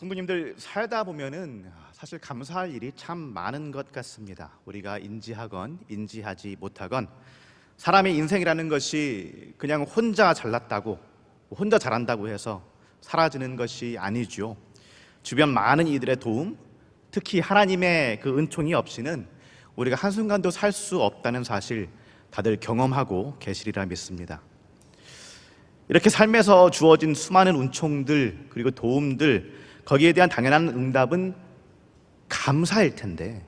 성도님들 살다 보면은 사실 감사할 일이 참 많은 것 같습니다. 우리가 인지하건 인지하지 못하건 사람의 인생이라는 것이 그냥 혼자 잘났다고 혼자 잘한다고 해서 사라지는 것이 아니죠. 주변 많은 이들의 도움, 특히 하나님의 그 은총이 없이는 우리가 한순간도 살 수 없다는 사실 다들 경험하고 계시리라 믿습니다. 이렇게 삶에서 주어진 수많은 은총들 그리고 도움들 거기에 대한 당연한 응답은 감사일 텐데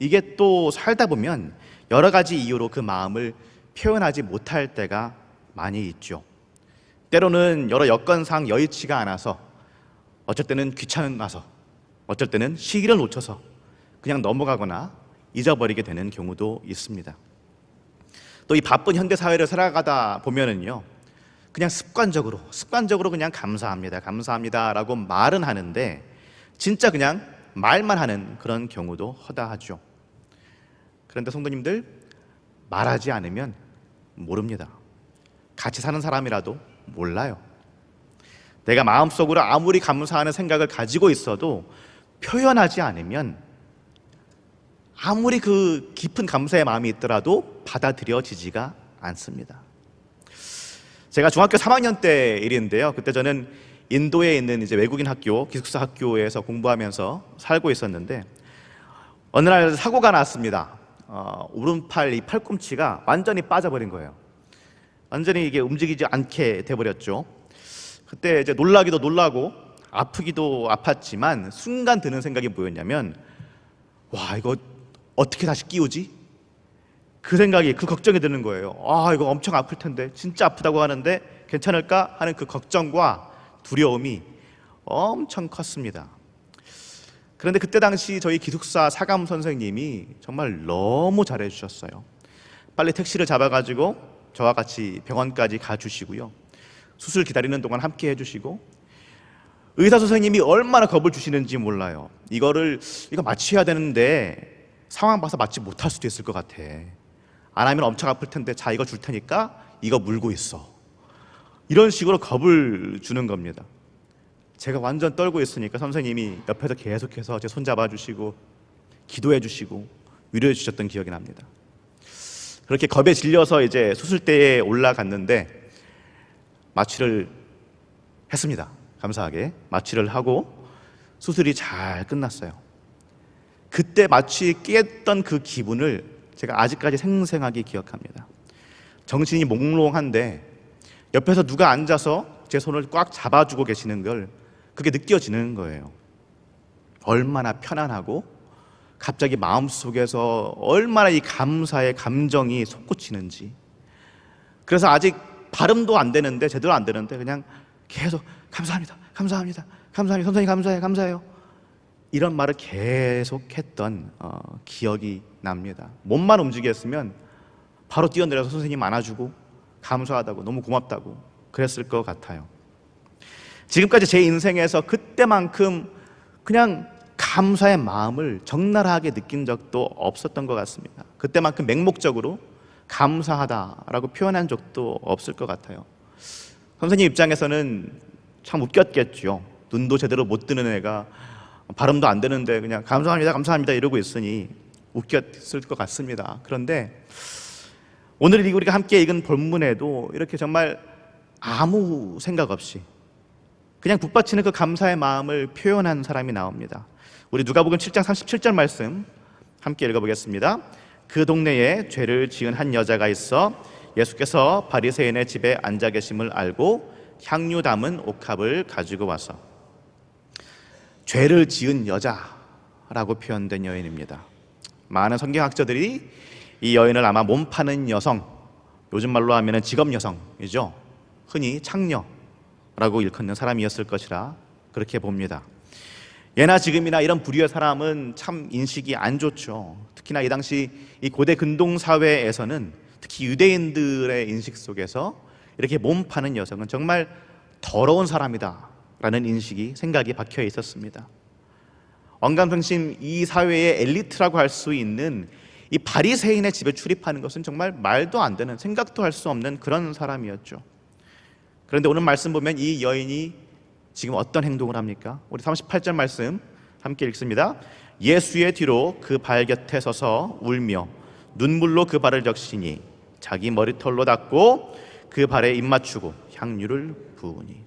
이게 또 살다 보면 여러 가지 이유로 그 마음을 표현하지 못할 때가 많이 있죠. 때로는 여러 여건상 여의치가 않아서 어쩔 때는 귀찮아서 어쩔 때는 시기를 놓쳐서 그냥 넘어가거나 잊어버리게 되는 경우도 있습니다. 또 이 바쁜 현대 사회를 살아가다 보면은요. 그냥 습관적으로 습관적으로 그냥 감사합니다. 감사합니다라고 말은 하는데 진짜 그냥 말만 하는 그런 경우도 허다하죠. 그런데 성도님들 말하지 않으면 모릅니다. 같이 사는 사람이라도 몰라요. 내가 마음속으로 아무리 감사하는 생각을 가지고 있어도 표현하지 않으면 아무리 그 깊은 감사의 마음이 있더라도 받아들여지지가 않습니다. 제가 중학교 3학년 때 일인데요. 그때 저는 인도에 있는 이제 외국인 학교, 기숙사 학교에서 공부하면서 살고 있었는데 어느 날 사고가 났습니다. 어, 오른팔 이 팔꿈치가 완전히 빠져버린 거예요. 완전히 이게 움직이지 않게 돼버렸죠. 그때 이제 놀라기도 놀라고 아프기도 아팠지만 순간 드는 생각이 뭐였냐면 와 이거 어떻게 다시 끼우지? 그 생각이 그 걱정이 드는 거예요. 아 이거 엄청 아플 텐데 진짜 아프다고 하는데 괜찮을까 하는 그 걱정과 두려움이 엄청 컸습니다. 그런데 그때 당시 저희 기숙사 사감 선생님이 정말 너무 잘해 주셨어요. 빨리 택시를 잡아 가지고 저와 같이 병원까지 가 주시고요. 수술 기다리는 동안 함께 해 주시고 의사 선생님이 얼마나 겁을 주시는지 몰라요. 이거를 이거 마취해야 되는데 상황 봐서 마취 못할 수도 있을 것 같아. 안 하면 엄청 아플 텐데 자 이거 줄 테니까 이거 물고 있어. 이런 식으로 겁을 주는 겁니다. 제가 완전 떨고 있으니까 선생님이 옆에서 계속해서 제 손 잡아주시고 기도해 주시고 위로해 주셨던 기억이 납니다. 그렇게 겁에 질려서 이제 수술대에 올라갔는데 마취를 했습니다. 감사하게 마취를 하고 수술이 잘 끝났어요. 그때 마취 깼던 그 기분을 제가 아직까지 생생하게 기억합니다. 정신이 몽롱한데 옆에서 누가 앉아서 제 손을 꽉 잡아주고 계시는 걸 그게 느껴지는 거예요. 얼마나 편안하고 갑자기 마음속에서 얼마나 이 감사의 감정이 솟구치는지. 그래서 아직 발음도 안 되는데 제대로 안 되는데 그냥 계속 감사합니다. 감사합니다. 감사합니다. 선생님 감사해요. 감사해요. 이런 말을 계속했던 어, 기억이 납니다. 몸만 움직였으면 바로 뛰어내려서 선생님 안아주고 감사하다고 너무 고맙다고 그랬을 것 같아요. 지금까지 제 인생에서 그때만큼 그냥 감사의 마음을 적나라하게 느낀 적도 없었던 것 같습니다. 그때만큼 맹목적으로 감사하다라고 표현한 적도 없을 것 같아요. 선생님 입장에서는 참 웃겼겠죠. 눈도 제대로 못 뜨는 애가 발음도 안 되는데 그냥 감사합니다, 감사합니다 이러고 있으니 웃겼을 것 같습니다. 그런데 오늘 우리가 함께 읽은 본문에도 이렇게 정말 아무 생각 없이 그냥 북받치는 그 감사의 마음을 표현한 사람이 나옵니다. 우리 누가복음 7장 37절 말씀 함께 읽어보겠습니다. 그 동네에 죄를 지은 한 여자가 있어 예수께서 바리새인의 집에 앉아 계심을 알고 향유 담은 옥합을 가지고 와서 죄를 지은 여자라고 표현된 여인입니다. 많은 성경학자들이 이 여인을 아마 몸 파는 여성, 요즘 말로 하면 직업 여성이죠. 흔히 창녀라고 일컫는 사람이었을 것이라 그렇게 봅니다. 예나 지금이나 이런 부류의 사람은 참 인식이 안 좋죠. 특히나 이 당시 이 고대 근동 사회에서는 특히 유대인들의 인식 속에서 이렇게 몸 파는 여성은 정말 더러운 사람이다 라는 인식이 생각이 박혀 있었습니다. 언감성심 이 사회의 엘리트라고 할 수 있는 이 바리새인의 집에 출입하는 것은 정말 말도 안 되는 생각도 할 수 없는 그런 사람이었죠. 그런데 오늘 말씀 보면 이 여인이 지금 어떤 행동을 합니까? 우리 38절 말씀 함께 읽습니다. 예수의 뒤로 그 발 곁에 서서 울며 눈물로 그 발을 적시니 자기 머리털로 닦고 그 발에 입 맞추고 향유를 부으니.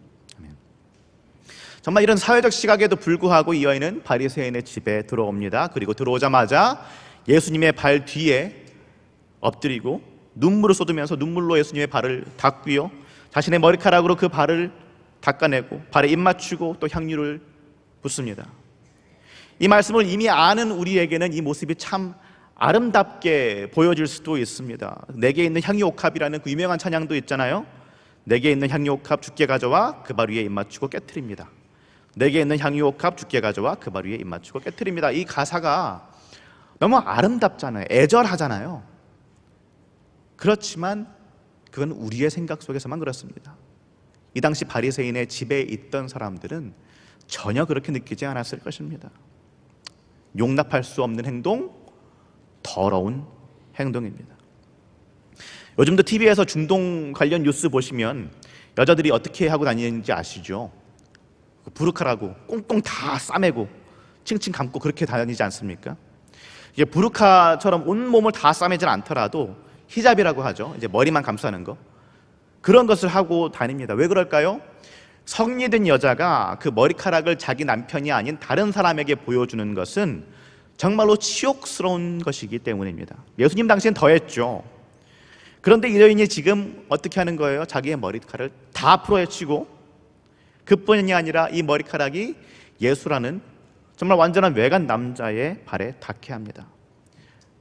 정말 이런 사회적 시각에도 불구하고 이 여인은 바리새인의 집에 들어옵니다. 그리고 들어오자마자 예수님의 발 뒤에 엎드리고 눈물을 쏟으면서 눈물로 예수님의 발을 닦고요. 자신의 머리카락으로 그 발을 닦아내고 발에 입 맞추고 또 향유를 붓습니다. 이 말씀을 이미 아는 우리에게는 이 모습이 참 아름답게 보여질 수도 있습니다. 내게 있는 향유 옥합이라는 그 유명한 찬양도 있잖아요. 내게 있는 향유 옥합 주께 가져와 그 발 위에 입 맞추고 깨뜨립니다. 내게 있는 향유 옥합 주께 가져와 그 발 위에 입 맞추고 깨뜨립니다. 이 가사가 너무 아름답잖아요. 애절하잖아요. 그렇지만 그건 우리의 생각 속에서만 그렇습니다. 이 당시 바리새인의 집에 있던 사람들은 전혀 그렇게 느끼지 않았을 것입니다. 용납할 수 없는 행동, 더러운 행동입니다. 요즘도 TV에서 중동 관련 뉴스 보시면 여자들이 어떻게 하고 다니는지 아시죠? 그 부르카라고 꽁꽁 다 싸매고 칭칭 감고 그렇게 다니지 않습니까? 이게 부르카처럼 온 몸을 다 싸매질 않더라도 히잡이라고 하죠. 이제 머리만 감싸는 거. 그런 것을 하고 다닙니다. 왜 그럴까요? 성리된 여자가 그 머리카락을 자기 남편이 아닌 다른 사람에게 보여주는 것은 정말로 치욕스러운 것이기 때문입니다. 예수님 당시엔 더했죠. 그런데 이 여인이 지금 어떻게 하는 거예요? 자기의 머리카락을 다 풀어헤치고 그뿐이 아니라 이 머리카락이 예수라는 정말 완전한 외간 남자의 발에 닿게 합니다.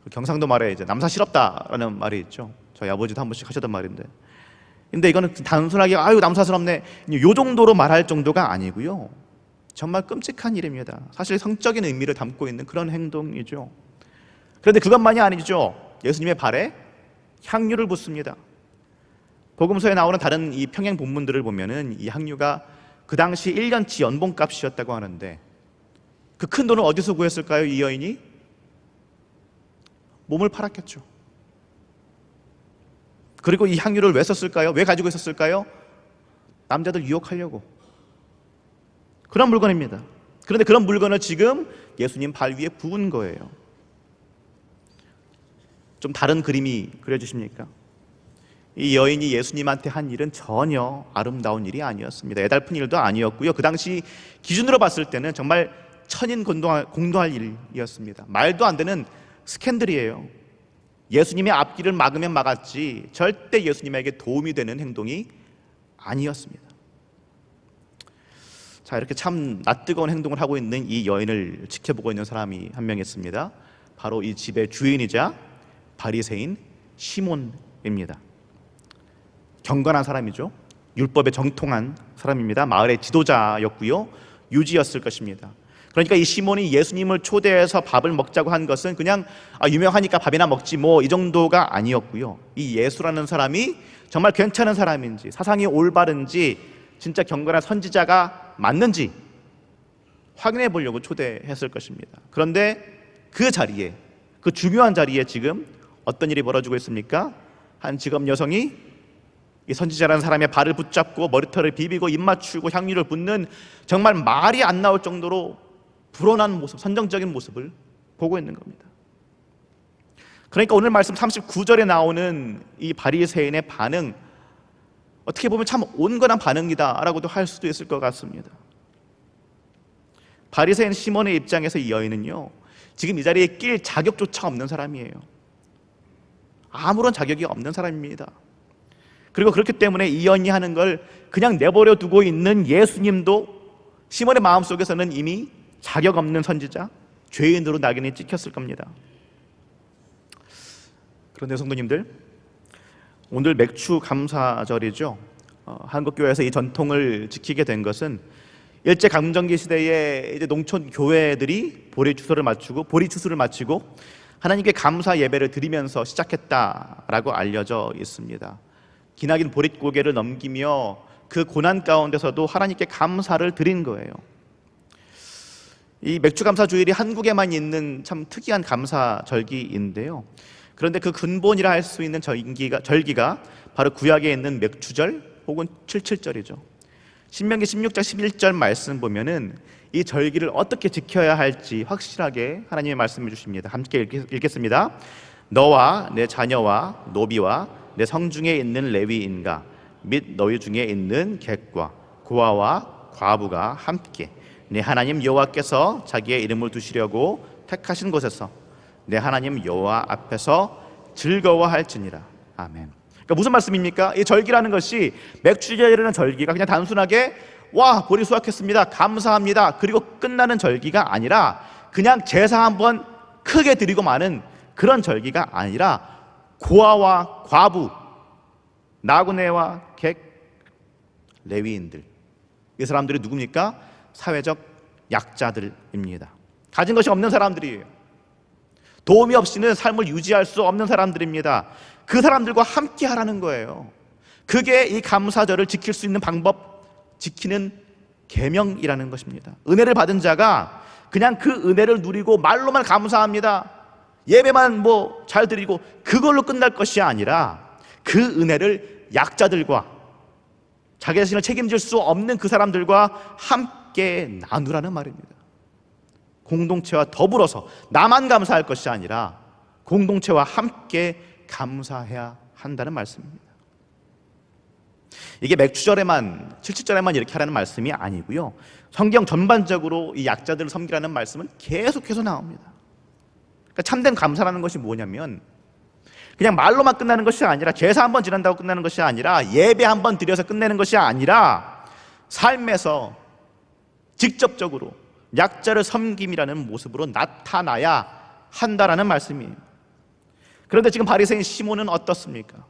그 경상도 말에 이제 남사시럽다라는 말이 있죠. 저희 아버지도 한 번씩 하셨던 말인데. 근데 이거는 단순하게 아유 남사스럽네 요 정도로 말할 정도가 아니고요. 정말 끔찍한 일입니다. 사실 성적인 의미를 담고 있는 그런 행동이죠. 그런데 그것만이 아니죠. 예수님의 발에 향유를 붓습니다. 복음서에 나오는 다른 이 평행 본문들을 보면은 이 향유가 그 당시 1년치 연봉값이었다고 하는데 그 큰 돈을 어디서 구했을까요? 이 여인이 몸을 팔았겠죠. 그리고 이 향유를 왜 썼을까요? 왜 가지고 있었을까요? 남자들 유혹하려고. 그런 물건입니다. 그런데 그런 물건을 지금 예수님 발 위에 부은 거예요. 좀 다른 그림이 그려지십니까? 이 여인이 예수님한테 한 일은 전혀 아름다운 일이 아니었습니다. 애달픈 일도 아니었고요. 그 당시 기준으로 봤을 때는 정말 천인 공동할, 공동할 일이었습니다. 말도 안 되는 스캔들이에요. 예수님의 앞길을 막으면 막았지 절대 예수님에게 도움이 되는 행동이 아니었습니다. 자, 이렇게 참 낯뜨거운 행동을 하고 있는 이 여인을 지켜보고 있는 사람이 한 명 있습니다. 바로 이 집의 주인이자 바리새인 시몬입니다. 경건한 사람이죠. 율법에 정통한 사람입니다. 마을의 지도자였고요. 유지였을 것입니다. 그러니까 이 시몬이 예수님을 초대해서 밥을 먹자고 한 것은 그냥 아, 유명하니까 밥이나 먹지 뭐 이 정도가 아니었고요. 이 예수라는 사람이 정말 괜찮은 사람인지 사상이 올바른지 진짜 경건한 선지자가 맞는지 확인해 보려고 초대했을 것입니다. 그런데 그 자리에 그 중요한 자리에 지금 어떤 일이 벌어지고 있습니까? 한 직업 여성이 이 선지자라는 사람의 발을 붙잡고 머리털을 비비고 입 맞추고 향유를 붓는 정말 말이 안 나올 정도로 불온한 모습, 선정적인 모습을 보고 있는 겁니다. 그러니까 오늘 말씀 39절에 나오는 이 바리새인의 반응 어떻게 보면 참 온건한 반응이다라고도 할 수도 있을 것 같습니다. 바리새인 시몬의 입장에서 이 여인은요. 지금 이 자리에 낄 자격조차 없는 사람이에요. 아무런 자격이 없는 사람입니다. 그리고 그렇기 때문에 이 여인이 하는 걸 그냥 내버려 두고 있는 예수님도 시몬의 마음속에서는 이미 자격 없는 선지자, 죄인으로 낙인이 찍혔을 겁니다. 그런데 성도님들, 오늘 맥주 감사절이죠. 어, 한국 교회에서 이 전통을 지키게 된 것은 일제 강점기 시대에 이제 농촌 교회들이 보리 추수를 마치고 보리 추수를 마치고 하나님께 감사 예배를 드리면서 시작했다라고 알려져 있습니다. 기나긴 보릿고개를 넘기며 그 고난 가운데서도 하나님께 감사를 드린 거예요. 이 맥주 감사 주일이 한국에만 있는 참 특이한 감사 절기인데요. 그런데 그 근본이라 할 수 있는 절기가, 절기가 바로 구약에 있는 맥주절 혹은 칠칠절이죠. 신명기 16장 11절 말씀 보면은 이 절기를 어떻게 지켜야 할지 확실하게 하나님의 말씀해 주십니다. 함께 읽- 읽겠습니다. 너와 내 자녀와 노비와 내 성 중에 있는 레위인과 및 너희 중에 있는 객과 고아와 과부가 함께 내 하나님 여호와께서 자기의 이름을 두시려고 택하신 곳에서 내 하나님 여호와 앞에서 즐거워할지니라. 아멘. 그러니까 무슨 말씀입니까? 이 절기라는 것이 맥주절이라는 절기가 그냥 단순하게 와 보리 수확했습니다. 감사합니다. 그리고 끝나는 절기가 아니라 그냥 제사 한번 크게 드리고 마는 그런 절기가 아니라 고아와 과부, 나그네와 객, 레위인들 이 사람들이 누굽니까? 사회적 약자들입니다. 가진 것이 없는 사람들이에요. 도움이 없이는 삶을 유지할 수 없는 사람들입니다. 그 사람들과 함께 하라는 거예요. 그게 이 감사절을 지킬 수 있는 방법, 지키는 계명이라는 것입니다. 은혜를 받은 자가 그냥 그 은혜를 누리고 말로만 감사합니다. 예배만 뭐 잘 드리고 그걸로 끝날 것이 아니라 그 은혜를 약자들과 자기 자신을 책임질 수 없는 그 사람들과 함께 나누라는 말입니다. 공동체와 더불어서 나만 감사할 것이 아니라 공동체와 함께 감사해야 한다는 말씀입니다. 이게 맥주절에만 77절에만 이렇게 하라는 말씀이 아니고요. 성경 전반적으로 이 약자들을 섬기라는 말씀은 계속해서 나옵니다. 그러니까 참된 감사라는 것이 뭐냐면 그냥 말로만 끝나는 것이 아니라 제사 한 번 지난다고 끝나는 것이 아니라 예배 한 번 드려서 끝내는 것이 아니라 삶에서 직접적으로 약자를 섬김이라는 모습으로 나타나야 한다라는 말씀이에요. 그런데 지금 바리새인 시몬은 어떻습니까?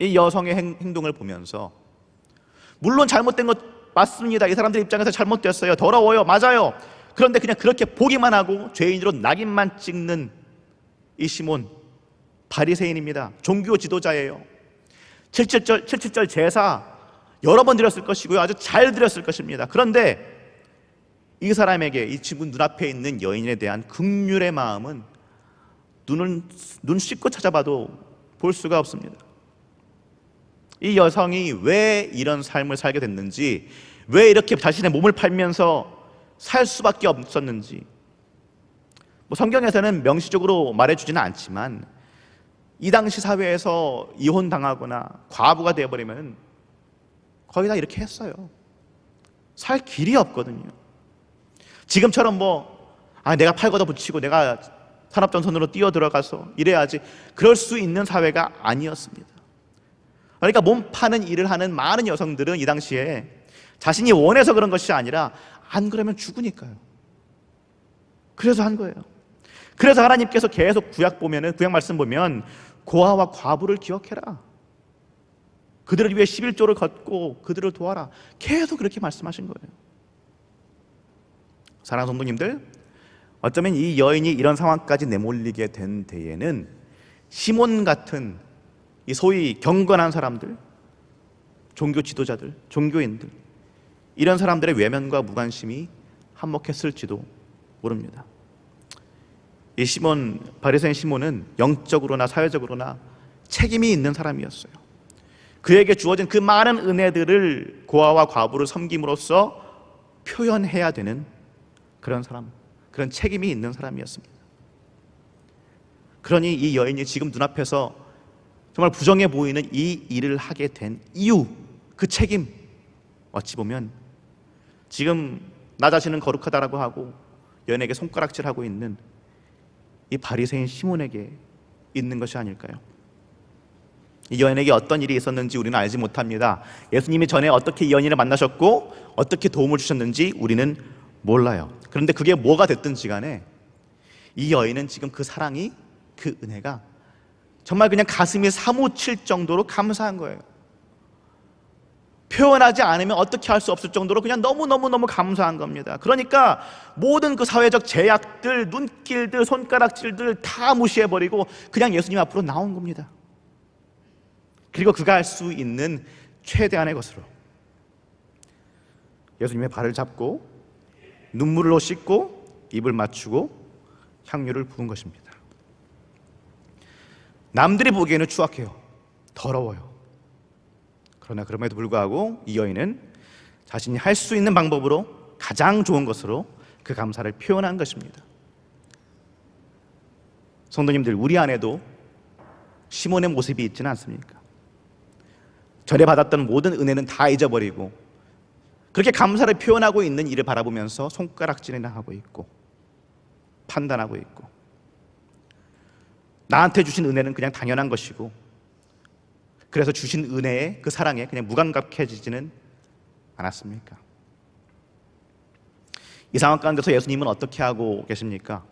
이 여성의 행, 행동을 보면서 물론 잘못된 것 맞습니다. 이 사람들 입장에서 잘못됐어요. 더러워요. 맞아요. 그런데 그냥 그렇게 보기만 하고 죄인으로 낙인만 찍는 이 시몬 바리새인입니다. 종교 지도자예요. 77절 77절 제사 여러 번 드렸을 것이고요. 아주 잘 드렸을 것입니다. 그런데 이 사람에게 이 지금 눈앞에 있는 여인에 대한 극률의 마음은 눈을 눈 씻고 찾아봐도 볼 수가 없습니다. 이 여성이 왜 이런 삶을 살게 됐는지, 왜 이렇게 자신의 몸을 팔면서 살 수밖에 없었는지, 뭐 성경에서는 명시적으로 말해주지는 않지만 이 당시 사회에서 이혼 당하거나 과부가 되어버리면 거의 다 이렇게 했어요. 살 길이 없거든요. 지금처럼 뭐, 아, 내가 팔 걷어 붙이고 내가 산업전선으로 뛰어 들어가서 이래야지. 그럴 수 있는 사회가 아니었습니다. 그러니까 몸 파는 일을 하는 많은 여성들은 이 당시에 자신이 원해서 그런 것이 아니라 안 그러면 죽으니까요. 그래서 한 거예요. 그래서 하나님께서 계속 구약 보면은 구약 말씀 보면 고아와 과부를 기억해라. 그들을 위해 11조를 걷고 그들을 도와라. 계속 그렇게 말씀하신 거예요. 사랑하는 성도님들, 어쩌면 이 여인이 이런 상황까지 내몰리게 된 데에는 시몬 같은 이 소위 경건한 사람들, 종교 지도자들, 종교인들 이런 사람들의 외면과 무관심이 한몫했을지도 모릅니다. 이 시몬 바리새인 시몬은 영적으로나 사회적으로나 책임이 있는 사람이었어요. 그에게 주어진 그 많은 은혜들을 고아와 과부를 섬김으로써 표현해야 되는 그런 사람, 그런 책임이 있는 사람이었습니다. 그러니 이 여인이 지금 눈앞에서 정말 부정해 보이는 이 일을 하게 된 이유, 그 책임, 어찌 보면 지금 나 자신은 거룩하다라고 하고 여인에게 손가락질하고 있는 이 바리새인 시몬에게 있는 것이 아닐까요? 이 여인에게 어떤 일이 있었는지 우리는 알지 못합니다. 예수님이 전에 어떻게 이 여인을 만나셨고 어떻게 도움을 주셨는지 우리는 몰라요. 그런데 그게 뭐가 됐든지 간에 이 여인은 지금 그 사랑이 그 은혜가 정말 그냥 가슴이 사무칠 정도로 감사한 거예요. 표현하지 않으면 어떻게 할 수 없을 정도로 그냥 너무너무너무 감사한 겁니다. 그러니까 모든 그 사회적 제약들, 눈길들, 손가락질들 다 무시해버리고 그냥 예수님 앞으로 나온 겁니다. 그리고 그가 할 수 있는 최대한의 것으로 예수님의 발을 잡고 눈물로 씻고 입을 맞추고 향유를 부은 것입니다. 남들이 보기에는 추악해요. 더러워요. 그러나 그럼에도 불구하고 이 여인은 자신이 할 수 있는 방법으로 가장 좋은 것으로 그 감사를 표현한 것입니다. 성도님들, 우리 안에도 시몬의 모습이 있지는 않습니까? 전에 받았던 모든 은혜는 다 잊어버리고 그렇게 감사를 표현하고 있는 이를 바라보면서 손가락질이나 하고 있고 판단하고 있고 나한테 주신 은혜는 그냥 당연한 것이고 그래서 주신 은혜에 그 사랑에 그냥 무감각해지지는 않았습니까? 이 상황 가운데서 예수님은 어떻게 하고 계십니까?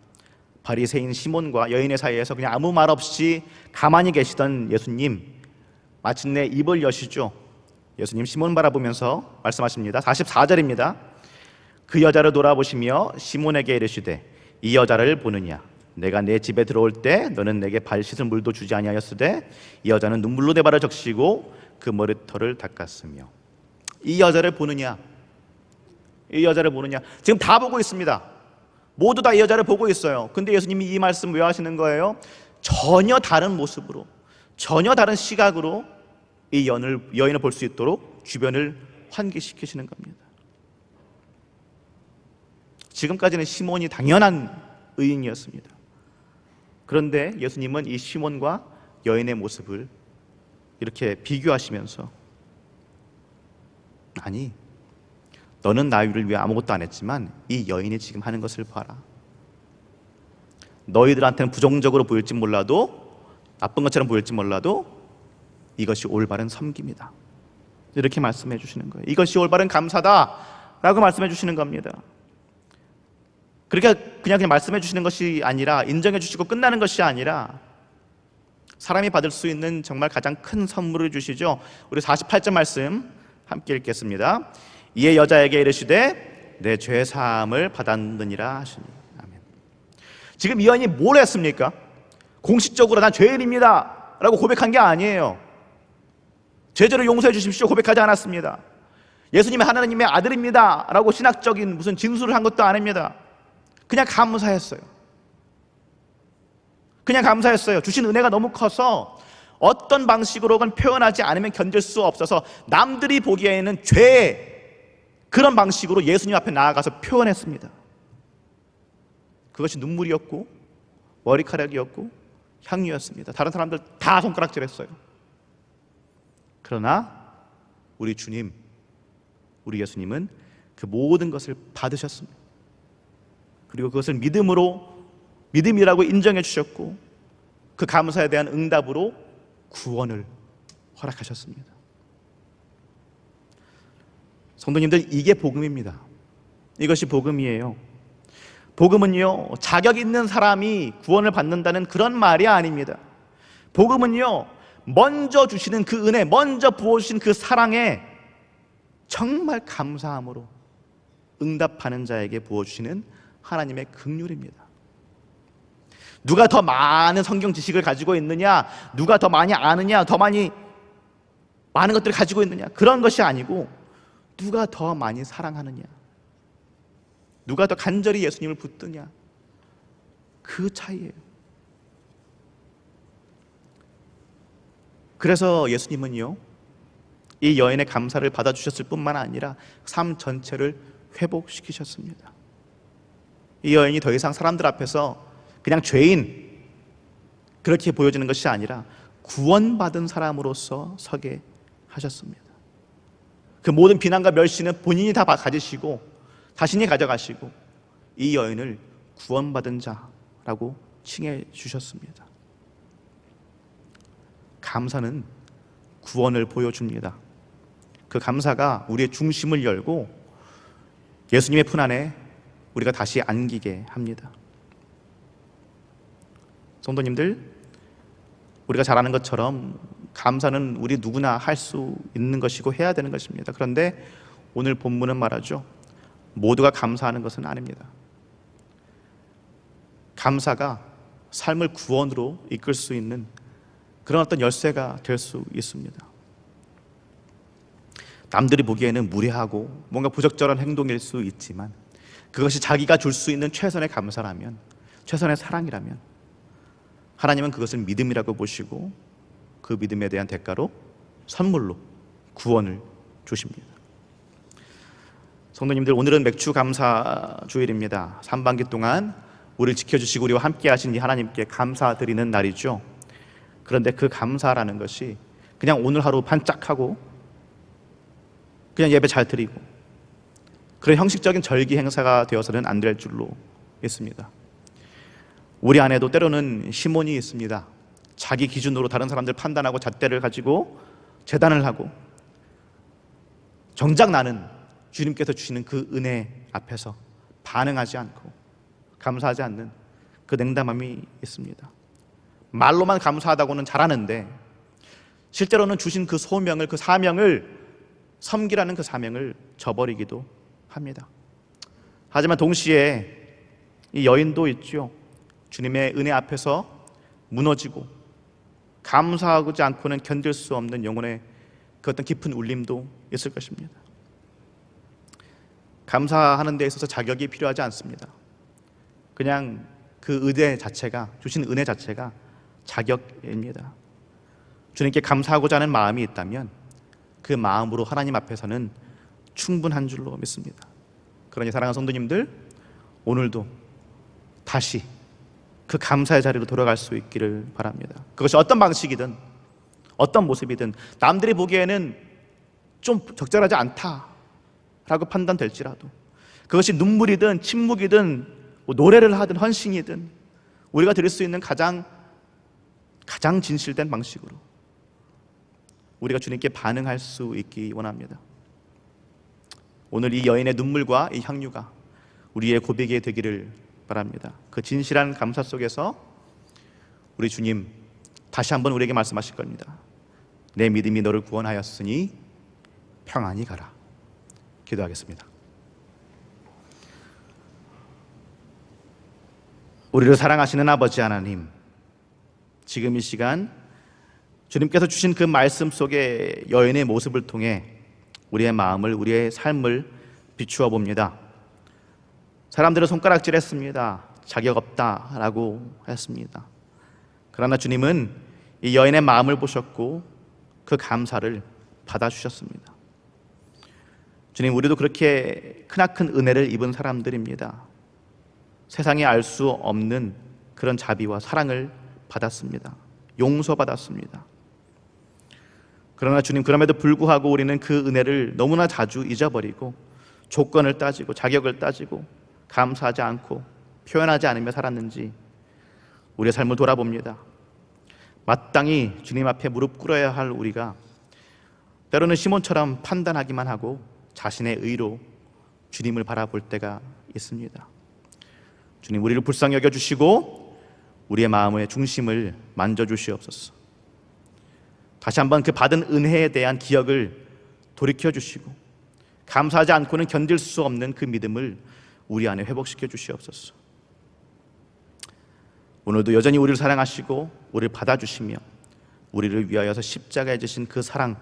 바리새인 시몬과 여인의 사이에서 그냥 아무 말 없이 가만히 계시던 예수님 마침내 입을 여시죠. 예수님 시몬 바라보면서 말씀하십니다. 44절입니다. 그 여자를 돌아보시며 시몬에게 이르시되 이 여자를 보느냐 내가 내 집에 들어올 때 너는 내게 발 씻을 물도 주지 아니하였으되 이 여자는 눈물로 내 발을 적시고 그 머리털을 닦았으며. 이 여자를 보느냐? 이 여자를 보느냐? 지금 다 보고 있습니다. 모두 다 이 여자를 보고 있어요. 근데 예수님이 이 말씀 왜 하시는 거예요? 전혀 다른 모습으로 전혀 다른 시각으로 이 여인을, 여인을 볼 수 있도록 주변을 환기시키시는 겁니다. 지금까지는 시몬이 당연한 의인이었습니다 그런데 예수님은 이 시몬과 여인의 모습을 이렇게 비교하시면서 아니 너는 나를 위해 아무것도 안 했지만 이 여인이 지금 하는 것을 봐라. 너희들한테는 부정적으로 보일지 몰라도 나쁜 것처럼 보일지 몰라도 이것이 올바른 섬김이다. 이렇게 말씀해 주시는 거예요. 이것이 올바른 감사다라고 말씀해 주시는 겁니다. 그러니까 그냥 그냥 말씀해 주시는 것이 아니라 인정해 주시고 끝나는 것이 아니라 사람이 받을 수 있는 정말 가장 큰 선물을 주시죠. 우리 48절 말씀 함께 읽겠습니다. 이에 여자에게 이르시되 내 죄 사함을 받았느니라 하시니. 아멘. 지금 이 여인이 뭘 했습니까? 공식적으로 난 죄인입니다라고 고백한 게 아니에요. 제자를 용서해 주십시오 고백하지 않았습니다. 예수님의 하나님의 아들입니다라고 신학적인 무슨 진술을 한 것도 아닙니다. 그냥 감사했어요. 그냥 감사했어요. 주신 은혜가 너무 커서 어떤 방식으로건 표현하지 않으면 견딜 수 없어서 남들이 보기에는 죄 그런 방식으로 예수님 앞에 나아가서 표현했습니다. 그것이 눈물이었고 머리카락이었고 향유였습니다. 다른 사람들 다 손가락질했어요. 그러나 우리 주님, 우리 예수님은 그 모든 것을 받으셨습니다. 그리고 그것을 믿음으로 믿음이라고 인정해 주셨고 그 감사에 대한 응답으로 구원을 허락하셨습니다. 성도님들 이게 복음입니다. 이것이 복음이에요. 복음은요, 자격 있는 사람이 구원을 받는다는 그런 말이 아닙니다. 복음은요, 먼저 주시는 그 은혜, 먼저 부어주신 그 사랑에 정말 감사함으로 응답하는 자에게 부어주시는 하나님의 극률입니다. 누가 더 많은 성경 지식을 가지고 있느냐, 누가 더 많이 아느냐, 더 많이 많은 것들을 가지고 있느냐, 그런 것이 아니고 누가 더 많이 사랑하느냐, 누가 더 간절히 예수님을 붙드냐, 그 차이예요. 그래서 예수님은요, 이 여인의 감사를 받아주셨을 뿐만 아니라 삶 전체를 회복시키셨습니다. 이 여인이 더 이상 사람들 앞에서 그냥 죄인 그렇게 보여지는 것이 아니라 구원받은 사람으로서 서게 하셨습니다. 그 모든 비난과 멸시는 본인이 다 가지시고 자신이 가져가시고 이 여인을 구원받은 자라고 칭해 주셨습니다. 감사는 구원을 보여줍니다. 그 감사가 우리의 중심을 열고 예수님의 품 안에 우리가 다시 안기게 합니다. 성도님들, 우리가 잘 아는 것처럼 감사는 우리 누구나 할 수 있는 것이고 해야 되는 것입니다. 그런데 오늘 본문은 말하죠. 모두가 감사하는 것은 아닙니다. 감사가 삶을 구원으로 이끌 수 있는 그런 어떤 열쇠가 될 수 있습니다. 남들이 보기에는 무례하고 뭔가 부적절한 행동일 수 있지만 그것이 자기가 줄 수 있는 최선의 감사라면, 최선의 사랑이라면 하나님은 그것을 믿음이라고 보시고 그 믿음에 대한 대가로 선물로 구원을 주십니다. 성도님들 오늘은 맥주 감사 주일입니다. 3반기 동안 우리를 지켜주시고 우리와 함께 하신 이 하나님께 감사드리는 날이죠. 그런데 그 감사라는 것이 그냥 오늘 하루 반짝하고 그냥 예배 잘 드리고 그런 형식적인 절기 행사가 되어서는 안 될 줄로 믿습니다. 우리 안에도 때로는 시몬이 있습니다. 자기 기준으로 다른 사람들 판단하고 잣대를 가지고 재단을 하고 정작 나는 주님께서 주시는 그 은혜 앞에서 반응하지 않고 감사하지 않는 그 냉담함이 있습니다. 말로만 감사하다고는 잘하는데 실제로는 주신 그 소명을 그 사명을 섬기라는 그 사명을 저버리기도 합니다. 하지만 동시에 이 여인도 있죠. 주님의 은혜 앞에서 무너지고 감사하지 않고는 견딜 수 없는 영혼의 그 어떤 깊은 울림도 있을 것입니다. 감사하는 데 있어서 자격이 필요하지 않습니다. 그냥 그 은혜 자체가 주신 은혜 자체가 자격입니다. 주님께 감사하고자 하는 마음이 있다면 그 마음으로 하나님 앞에서는 충분한 줄로 믿습니다. 그러니 사랑하는 성도님들 오늘도 다시 그 감사의 자리로 돌아갈 수 있기를 바랍니다. 그것이 어떤 방식이든 어떤 모습이든 남들이 보기에는 좀 적절하지 않다라고 판단될지라도 그것이 눈물이든 침묵이든 뭐 노래를 하든 헌신이든 우리가 드릴 수 있는 가장 가장 진실된 방식으로 우리가 주님께 반응할 수 있기 원합니다. 오늘 이 여인의 눈물과 이 향유가 우리의 고백이 되기를 바랍니다. 그 진실한 감사 속에서 우리 주님 다시 한번 우리에게 말씀하실 겁니다. 내 믿음이 너를 구원하였으니 평안히 가라. 기도하겠습니다. 우리를 사랑하시는 아버지 하나님, 지금 이 시간 주님께서 주신 그 말씀 속에 여인의 모습을 통해 우리의 마음을, 우리의 삶을 비추어 봅니다. 사람들은 손가락질 했습니다. 자격 없다라고 했습니다. 그러나 주님은 이 여인의 마음을 보셨고 그 감사를 받아주셨습니다. 주님, 우리도 그렇게 크나큰 은혜를 입은 사람들입니다. 세상에 알 수 없는 그런 자비와 사랑을 받았습니다. 용서받았습니다. 그러나 주님, 그럼에도 불구하고 우리는 그 은혜를 너무나 자주 잊어버리고 조건을 따지고 자격을 따지고 감사하지 않고 표현하지 않으며 살았는지 우리의 삶을 돌아봅니다. 마땅히 주님 앞에 무릎 꿇어야 할 우리가 때로는 시몬처럼 판단하기만 하고 자신의 의로 주님을 바라볼 때가 있습니다. 주님 우리를 불쌍히 여겨 주시고 우리의 마음의 중심을 만져 주시옵소서. 다시 한번 그 받은 은혜에 대한 기억을 돌이켜 주시고 감사하지 않고는 견딜 수 없는 그 믿음을 우리 안에 회복시켜 주시옵소서. 오늘도 여전히 우리를 사랑하시고 우리를 받아주시며 우리를 위하여서 십자가에 지신 그 사랑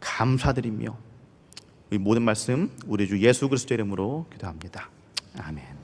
감사드리며 이 모든 말씀 우리 주 예수 그리스도 이름으로 기도합니다. 아멘.